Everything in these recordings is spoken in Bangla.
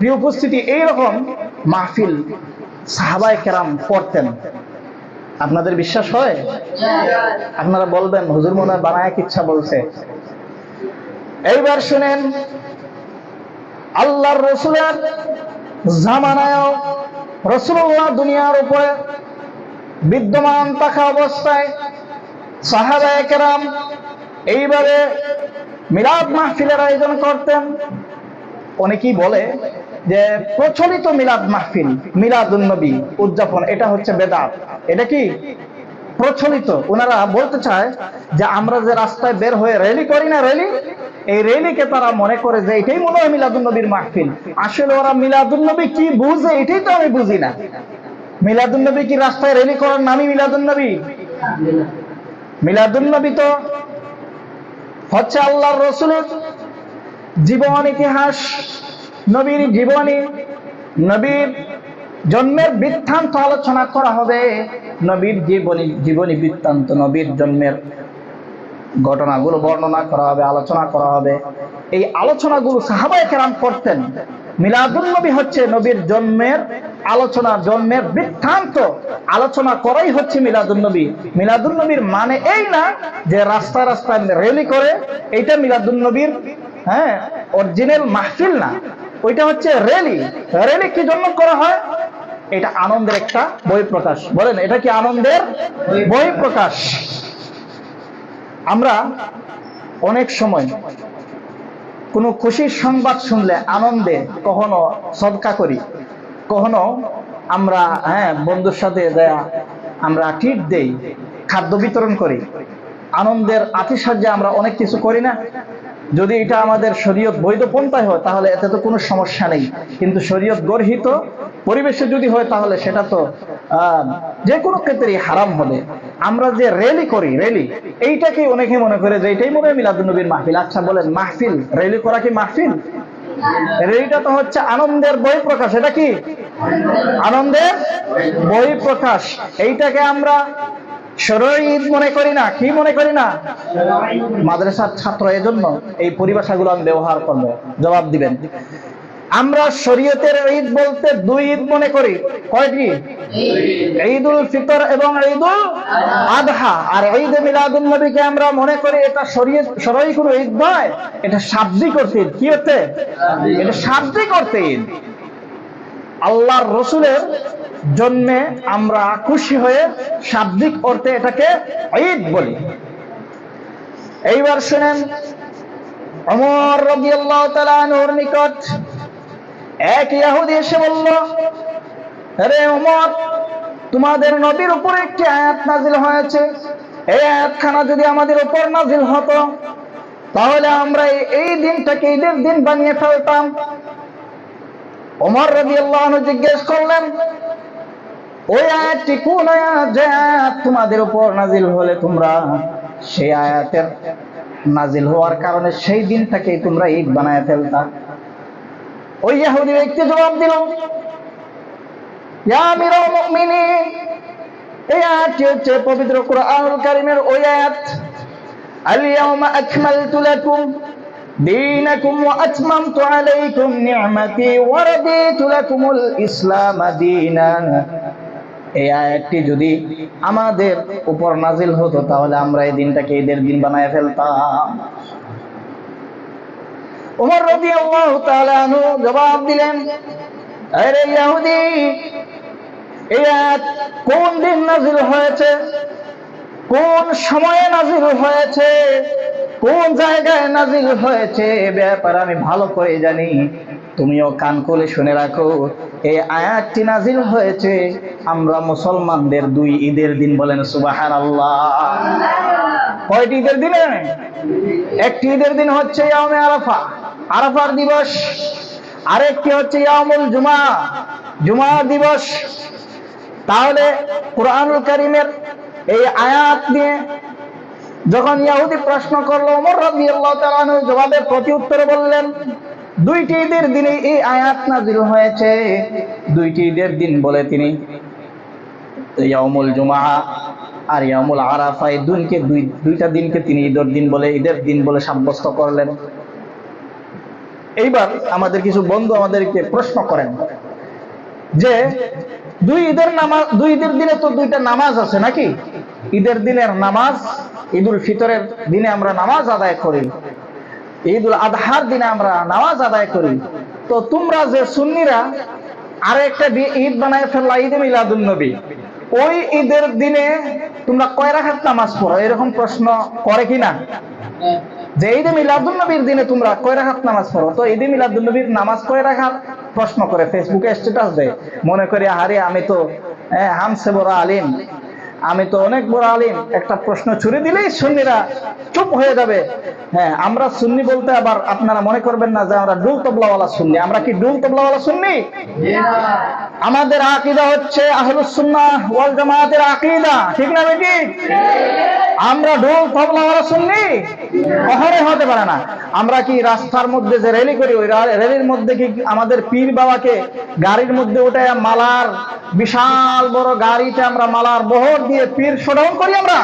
প্রিয় উপস্থিতি এইরকম মাহফিল সাহাবায় কেরাম করতেন আপনাদের বিশ্বাস হয়? আপনারা বলবেন, হুজুর মনে হয় বানায় ইচ্ছা বলছে। এইবার শুনেন, আল্লাহর রসুলের জামানায় রসুল্লাহ দুনিয়ার উপরে বিদ্যমান থাকা অবস্থায় সাহাবায়ে কেরাম এইভাবে মিলাদ মাহফিলের আয়োজন করতেন। অনেকেই বলে যে প্রচলিত মিলাদ মাহফিল, মিলাদুন নবী উদযাপন, এটা হচ্ছে বেদাত। এটা কি? প্রচলিত। ওনারা বলতে চায় যে আমরা যে রাস্তায় বের হয়ে র্যালি করি না র্যালি এই র্যালিকে তারা মনে করে যে এটাই মনে হয় মিলাদুন নবীর মাহফিল। আসলে ওরা মিলাদুন নবী কি বুঝে? এটাই তো আমি বুঝি না। মিলাদুন নবী কি রাস্তায় র্যালি করার নামই মিলাদুন নবী? মিলাদুন নবী তো হচ্ছে আল্লাহর রসুলের জীবন ইতিহাস নবীর জীবনী, নবীর জন্মের বৃত্তান্ত আলোচনা করা হবে। নবীর জীবনী জীবনী বৃত্তান্ত, নবীর জন্মের ঘটনাগুলো বর্ণনা করা হবে, আলোচনা করা হবে। এই আলোচনাগুলো সাহাবায়ে কেরাম করতেন। মিলাদুল নবী হচ্ছে নবীর জন্মের আলোচনা, জন্মের বৃত্তান্ত আলোচনা করাই হচ্ছে মিলাদুল নবী। মিলাদুল নবীর মানে এই না যে রাস্তায় রাস্তায় রেলি করে, এইটা মিলাদুল নবীর হ্যাঁ অরিজিনাল মাহফিল না। ওইটা হচ্ছে র্যালি র্যালি কি জন্য করা হয়? এটা আনন্দের একটা বই প্রকাশ। বলেন, এটা কি আনন্দের বই প্রকাশ? আমরা অনেক সময় কোনো খুশির সংবাদ শুনলে আনন্দে কখনো সদকা করি, কখনো আমরা হ্যাঁ বন্ধুর সাথে দেয়া আমরা ট্রিট দেই, খাদ্য বিতরণ করি, আনন্দের আতিশয্যে আমরা অনেক কিছু করি না। যদি এটা আমাদের শরীয়ত বৈধ পন্থায় হয়, তাহলে এতে তো কোনো সমস্যা নেই। কিন্তু শরীয়ত গর্হিত পরিবেশে যদি হয়, তাহলে সেটা তো যে কোনো ক্ষেত্রেই হারাম হবে। আমরা যে র্যালি করি র্যালি এইটাকে অনেকে মনে করে যে এটাই মনে হয় মিলাদুন্নবীর মাহফিল। আচ্ছা বলেন, মাহফিল র্যালি করা কি মাহফিল? র্যালিটা তো হচ্ছে আনন্দের বই প্রকাশ, এটা কি? আনন্দের বই প্রকাশ। এইটাকে আমরা ঈদ মনে করি না, কি মনে করি না? মাদ্রাসার ছাত্র এই পরিভাষাগুলো আমি ব্যবহার করব। জবাব দিবেন। আমরা শরীয়তের ঈদ বলতে দুই ঈদ মনে করি। কয়টি? ঈদ উল ফিতর এবং ঈদ উল আদহা। আর ঈদ মিলাদুল নবীকে আমরা মনে করি এটা শরীয়ত সরাই কোনো ঈদ নয়, এটা। কি হচ্ছে এটা শাব্দিক অর্থে ঈদ। আল্লাহর রসুলের জন্মে আমরা খুশি হয়ে শাব্দিক অর্থে এটাকে ঈদ বলি। এইবার শুনেন অমর তাআলা আনহুর নিকট এক ইহুদি এসে বলল আরে ওমর, তোমাদের নবীর উপর একটি আয়াত নাজিল হয়েছে। এই আয়াতখানা যদি আমাদের উপর নাজিল হতো, তাহলে আমরা এই- দিনটাকে ঈদের দিন বানিয়ে ফেলতাম। ওমর রবি জিজ্ঞেস করলেন ওই আয়াতটি কোন আয়াত যে আয়াত তোমাদের উপর নাজিল হলে তোমরা সেই আয়াতের নাজিল হওয়ার কারণে সেই দিনটাকে তোমরা ঈদ বানায় ফেলতা। ওই ইহুদি ব্যক্তি জবাব দিল ইসলাম এই আয়াতটি যদি আমাদের উপর নাজিল হতো, তাহলে আমরা এই দিনটাকে ঈদের দিন বানায় ফেলতাম। উমর রাদিয়াল্লাহু তাআলা আনহু জবাব দিলেন, আরে ইহুদি এই আয়াত কোন দিন নাজিল হয়েছে? কোন সময়ে নাজিল হয়েছে? কোন জায়গায় নাজিল হয়েছে? ব্যাপারে আমি ভালো করে জানি। তুমিও কান খুলে শুনে রাখো। এই আয়াতটি নাজিল হয়েছে, আমরা মুসলমানদের দুই ঈদের দিন বলেন সুবাহান আল্লাহ কয়টি ঈদের দিনে? একটি ঈদের দিন হচ্ছে ইয়ামে আরাফা, আরাফার দিবস। আরেকটি হচ্ছে ইয়ামুল জুমা জুমা দিবস। তাহলে কোরআনুল কারিমের এই আয়াত নিয়ে যখন ইয়াহুদি প্রশ্ন করল রাদিয়াল্লাহু তাআলা আনহু জবাবের প্রতি উত্তরে বললেন দুইটি ঈদের দিনে এই আয়াত নাজিল হয়েছে। দুইটি ঈদের দিন বলে তিনি, ইয়াউমুল জুমা আর ইয়াউমুল আরাফা, এই দিনকে দুই, দুইটা দিনকে তিনি ঈদের দিন বলে, ঈদের দিন বলে সাব্যস্ত করলেন। এইবার আমাদের কিছু বন্ধু আমাদেরকে প্রশ্ন করেন যে, দুই ঈদের নামাজ, দুই ঈদের দিনে তো দুইটা নামাজ আছে নাকি? ঈদের দিনের নামাজ, ঈদুল ফিতরের দিনে আমরা নামাজ আদায় করি। ঈদুল আদহার দিনে আমরা নামাজ আদায় করি। তো তোমরা যে সুন্নিরা আরেকটা বি- ঈদ বানায় ফেললা ঈদে মিলাদুল নবী। ওই ঈদের দিনে তোমরা কয় রাখাত নামাজ পড়ো? এরকম প্রশ্ন করে কিনা? যে ঈদে মিলাদুল নবীর দিনে তোমরা কয় রাখাত নামাজ পড়ো? তো ঈদে মিলাদুল নবীর নামাজ কয় রাখাত? প্রশ্ন করে ফেসবুকে স্ট্যাটাস দেয়। মনে করি আরে আমি তো হ্যাঁ, হামসে বড় আলিম। আমি তো অনেক বড় আলিম। একটা প্রশ্ন ছুড়ে দিলেই সুন্নিরা চুপ হয়ে যাবে। হ্যাঁ আমরা সুন্নি বলতে আবার আপনারা মনে করবেন না যে আমরা ডুল তবলাওয়ালা সুন্নি। আমরা কি ডুল তবলাওয়ালা সুন্নি? আমাদের আকীদা হচ্ছে আহলুস সুন্নাহ ওয়াল জামাতের আকীদা। ঠিক না বেটি? আমরা ঢোল তবলাওয়ালা শুননি কখনোই হতে পারে না। আমরা কি রাস্তার মধ্যে যে র্যালি করি ওই র্যালির মধ্যে কি আমাদের পীর বাবাকে গাড়ির মধ্যে উঠে মালার বিশাল বড় গাড়িতে আমরা মালার বহর দিয়ে পীর শোডাউন করি আমরা?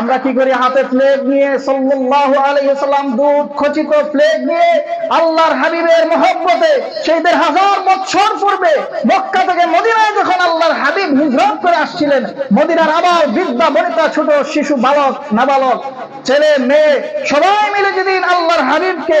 আমরা কি করি? হাতে ফ্লেগ নিয়ে সাল্লাল্লাহু আলাইহি সাল্লাম দুধ খচিত ফ্লেগ নিয়ে আল্লাহর হাবিবের মহব্বতে সেইদের হাজার বছর পূর্বে মক্কা থেকে মদিনায় যখন আল্লাহর হাবিব হিজরত করে আসছিলেন, মদিনার আবার বৃদ্ধা, বনিতা, ছোট, শিশু, বালক, নাবালক, ছেলে, মেয়ে, সবাই মিলে যেদিন আল্লাহর হাবিবকে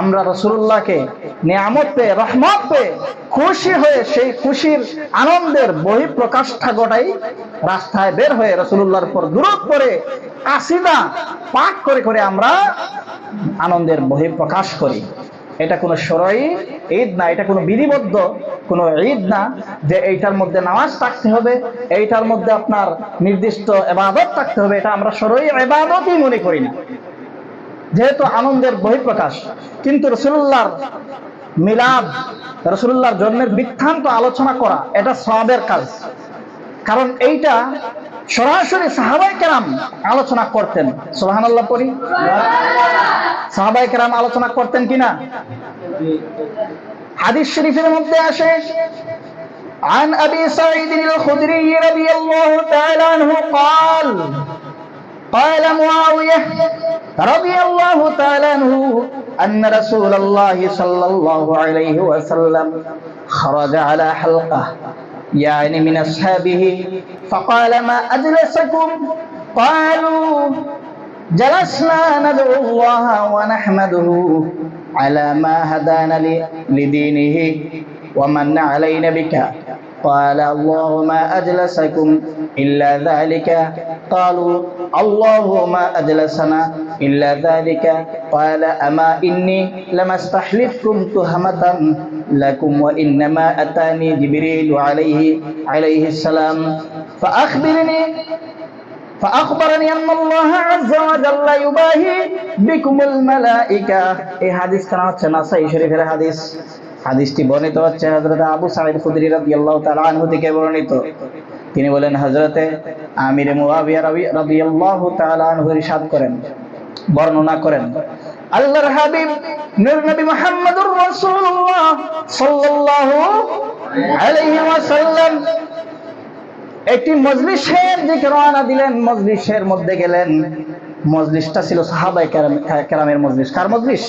আমরা রসুল্লাহকে নিয়ামত পেয়ে, রহমত পেয়ে খুশি হয়ে সেই খুশির আনন্দের বহি প্রকাশটা ঘটাই রাস্তায় বের হয়ে রসুল্লাহর পর দূরত করে কাসিদা পাঠ করে করে আমরা আনন্দের বহি প্রকাশ করি। এটা কোনো সরই ঈদ না, এটা কোনো বিধিবদ্ধ কোনো ঈদ না যে এইটার মধ্যে নামাজ থাকতে হবে, এইটার মধ্যে আপনার নির্দিষ্ট এবাদত থাকতে হবে, এটা আমরা সরই এবাদতই মনে করি না। যেহেতু আনন্দের বহিঃপ্রকাশ কিন্তু রসুল্লাহর মিলাদ রসুল্লাহর জন্মের বৃত্তান্ত আলোচনা করা এটা সবের কাজ কারণ এইটা সরাসরি সাহাবাই কেরাম আলোচনা করতেন সোহান আল্লাহ পরি সাহাবাই কেরাম আলোচনা করতেন কিনা হাদিস শরীফের মধ্যে আসে عن أبي سعيد الخدري رضي الله تعالى عنه قال قال معاوية رضي الله تعالى عنه أن رسول الله صلى الله عليه وسلم خرج على حلقة يعني من أصحابه فقال ما أجلسكم؟ قالوا جلسنا ندعو الله ونحمده على ما هدانا لدينه ومن علينا بك. قال الله ما أجلسكم إلا ذلك. قالوا الله ما أجلسنا إلا ذلك قال أما إني لما استحلفتكم تهمة لكم وإنما أتاني جبريل عليه عليه السلام فأخبرني فأخبرني أن الله عز وجل يباهي بكم الملائكة এই হাদিস কানা হচ্ছে নাসাই শরীফের হাদিস হাদিসটি বর্ণিত হচ্ছে হযরত আবু সাঈদ খুদরি রাদিয়াল্লাহু তাআলা আনহু থেকে বর্ণিত তিনি বলেন, হযরতে আমির ইরশাদ করেন, বর্ণনা করেন, আল্লাহর হাবিব নূর নবী মুহাম্মদুর রাসূলুল্লাহ সাল্লাল্লাহু আলাইহি ওয়াসাল্লাম একটি মজলিসের দিকে রওনা দিলেন। মজলিসের মধ্যে গেলেন। মজলিসটা ছিল সাহাবাই কেরামের মজলিস। কার মজলিস?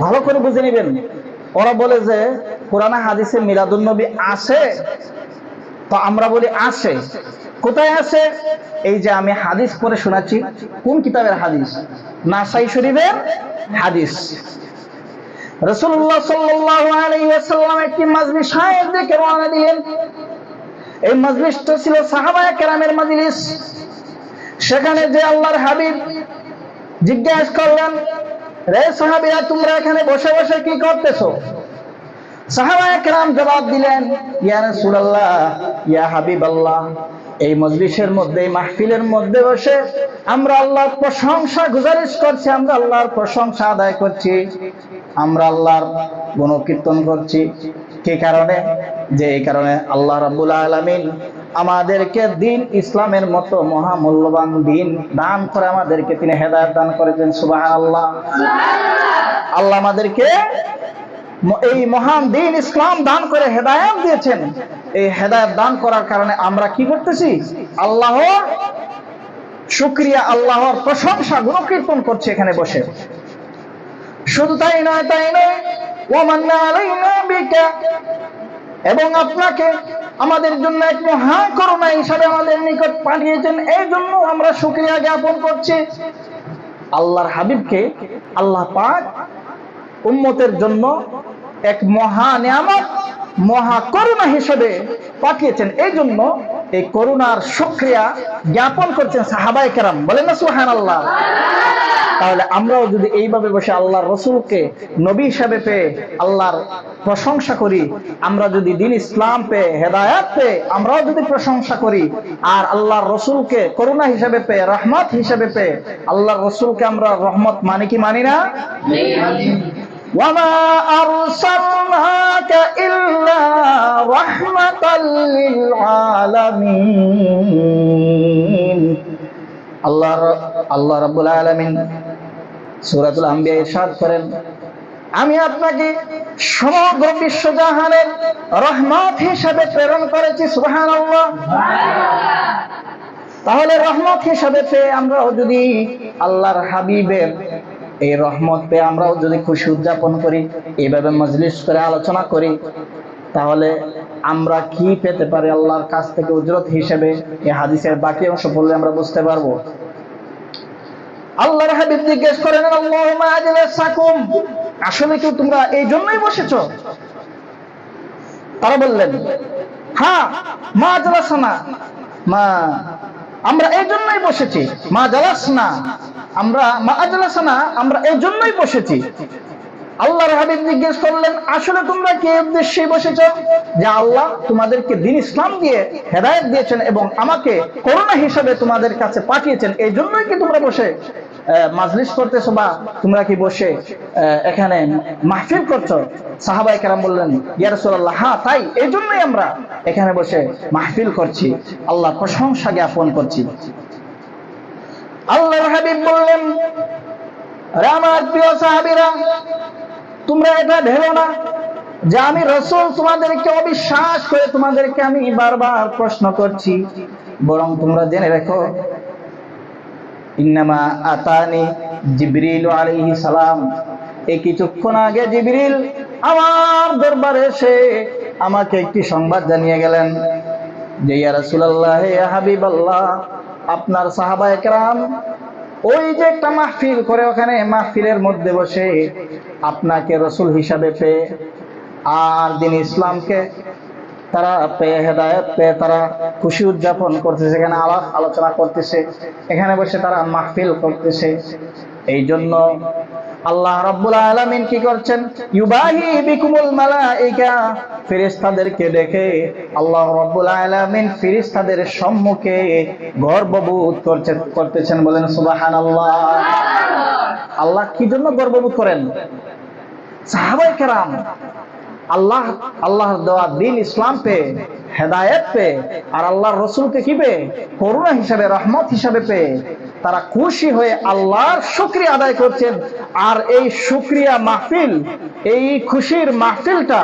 ভালো করে বুঝে নেবেন। ওরা বলে যে, পুরানা হাদিসে মিলাদুন নবী আছে। তো আমরা বলি আছে। কোথায় আছে? এই যে আমি হাদিস পড়ে শোনাচ্ছি। কোন কিতাবের হাদিস? নাসাই শরীফের হাদিস। রসুল্লাহ একটি সাহেব দিকে রওনা দিলেন। এই মজলিসটা ছিল সাহাবায়ে কেরামের মজলিস। সেখানে যে আল্লাহর হাবিব জিজ্ঞাসা করলেন, রে সাহাবীরা, তোমরা এখানে বসে বসে কি করতেছো? জবাব দিলেন ইয়া রাসূলুল্লাহ ইয়া হাবিবাল্লাহ এই মজলিসের মধ্যে এই মাহফিলের মধ্যে বসে আমরা আল্লাহর প্রশংসা গুজারিশ করছি আমরা আল্লাহর প্রশংসা আদায় করছি আমরা আল্লাহর গুণকীর্তন করছি। কি কারণে? যে এই কারণে আল্লাহ রাব্বুল আলামিন আমাদেরকে দিন ইসলামের মতো মহামূল্যবান দিন দান করে আমাদেরকে তিনি হেদায়ত দান করেছেন সুবাহ আল্লাহ আল্লাহ আমাদেরকে এই মহান দিন ইসলাম দান করে হেদায়ত দিয়েছেন। এই হেদায়ত দান করার কারণে আমরা কি করতেছি? আল্লাহ শুক্রিয়া, আল্লাহর প্রশংসা, গুণকীর্তন করছে এখানে বসে। শুধু তাই নয় তাই নয় এবং আপনাকে আমাদের জন্য এক মহা করুণা হিসাবে আমাদের নিকট পাঠিয়েছেন। এই জন্য আমরা শুক্রিয়া জ্ঞাপন করছি। আল্লাহর হাবিবকে আল্লাহ পাক উম্মতের জন্য এক মহা নিয়ামত, মহা করুণা হিসেবে পাঠিয়েছেন। এই জন্য এই করুণার শুক্রিয়া জ্ঞাপন করছেন সাহাবাই কেরাম। বলেন না সুহান আল্লাহ তাহলে আমরাও যদি এইভাবে বসে আল্লাহর রসুলকে নবী হিসাবে পেয়ে আল্লাহর প্রশংসা করি, আমরা যদি দিন ইসলাম পেয়ে, হেদায়াত পেয়ে, আমরাও যদি প্রশংসা করি, আর আল্লাহর রসুলকে করুণা হিসাবে পেয়ে, রহমত হিসাবে পেয়ে, আল্লাহর রসুলকে আমরা রহমত মানি কি মানি না। وما أرسلناك إلا رحمة للعالمين আল্লাহ আল্লাহ রাব্বুল আলামিন সূরাতুল আম্বিয়া ইরশাদ করেন আমি আপনাকে সমগ্র বিশ্বজাহানের রহমত হিসাবে প্রেরণ করেছি সুবহানাল্লাহ তাহলে রহমত হিসাবে পেয়ে আমরাও যদি আল্লাহর হাবিবের এই রহমত পেয়ে আমরাও যদি খুশি উদযাপন করি, এইভাবে মজলিস করে আলোচনা করি, তাহলে আমরা কি পেতে পারি আল্লাহর কাছ থেকে উজরত হিসেবে? এই হাদিসের বাকি অংশ পড়লে আমরা বুঝতে পারব। আল্লাহর হাবিব জিজ্ঞেস করেন আজলাসাকুম আসলে কি তোমরা এই জন্যই বসেছো? তারা বললেন হ্যাঁ মা আজলাসানা মা, আমরা এই জন্যই বসেছি। মা জালাসনা। আমরা মা আজলাসানা, আমরা বসেছি। আল্লাহর হাবিব জিজ্ঞেস করলেন, আসলে তোমরা বসেছো? যে আল্লাহ তোমাদেরকে দিন ইসলাম দিয়ে হেদায়েত দিয়েছেন এবং আমাকে করোনা হিসাবে তোমাদের কাছে পাঠিয়েছেন। এই জন্যই কি তোমরা বসে মাজলিস করতেছো বা তোমরা কি বসে এখানে মাহফিল করছ? সাহাবাই কেরাম বললেন, ইয়া হ্যাঁ তাই। এই জন্যই আমরা এখানে বসে মাহফিল করছি। আল্লাহ প্রশংসা জ্ঞাপন করছি। আল্লাহর হাবিব বললেন আমার প্রিয় সাহাবীরা, তোমরা এটা ভেবো না যে আমি রসুল তোমাদেরকে অবিশ্বাস করে তোমাদেরকে আমি বারবার প্রশ্ন করছি। বরং তোমরা জেনে রেখো, ইন্নামা আতানি জিবরিল আলাইহিস সালাম। এই কিছুক্ষণ আগে জিবরিল আমার দরবারে এসে আমাকে একটি সংবাদ জানিয়ে গেলেন। যে, ইয়া ইয়া হাবিবাল্লাহ, আপনার সাহাবায়ে কেরাম, ওই যে একটা মাহফিল করে ওখানে মাহফিলের মধ্যে বসে আপনাকে রসুল হিসাবে পেয়ে, আর দিন ইসলামকে তারা পেয়ে হেদায়ত পেয়ে তারা খুশি উদযাপন করতেছে, এখানে আলাপ আলোচনা করতেছে, এখানে বসে তারা মাহফিল করতেছে এই জন্য আল্লাহ রাব্বুল আলামিন কি করছেন? ইউবাহি বিকুমুল মালাইকা। ফেরেশতাদেরকে দেখে আল্লাহ রাব্বুল আলামিন ফেরেশতাদের সম্মুখে গর্ববোধ করছে করতেছেন বলেন সুবহানাল্লাহ। আল্লাহ কি জন্য গর্ববোধ করেন? সাহাবায়ে কেরাম আল্লাহ, আল্লাহর দেওয়া দিন ইসলাম পেয়ে হেদায়েত পে, আর আল্লাহর রসুলকে কি পে? করুণা হিসাবে, রহমত হিসাবে পে। তারা খুশি হয়ে আল্লাহর শুক্রিয়া আদায় করছেন। আর এই শুক্রিয়া মাহফিল, এই খুশির মাহফিলটা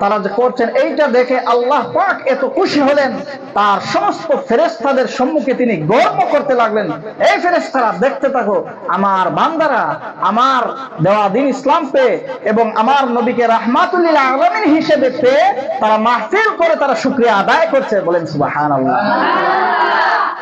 তারা যে করছেন, এইটা দেখে আল্লাহ পাক এত খুশি হলেন। তার সমস্ত ফেরেস্তাদের সম্মুখে তিনি গর্ব করতে লাগলেন। এই ফেরেস্তারা দেখতে থাকো, আমার বান্দারা, আমার দেওয়া দিন ইসলাম পেয়ে এবং আমার নবীকে রাহমাতুল্লিল আলমিন হিসেবে পেয়ে তারা মাহফিল করে তারা শুক্রিয়া আদায় করছে। বলেন আল্লাহ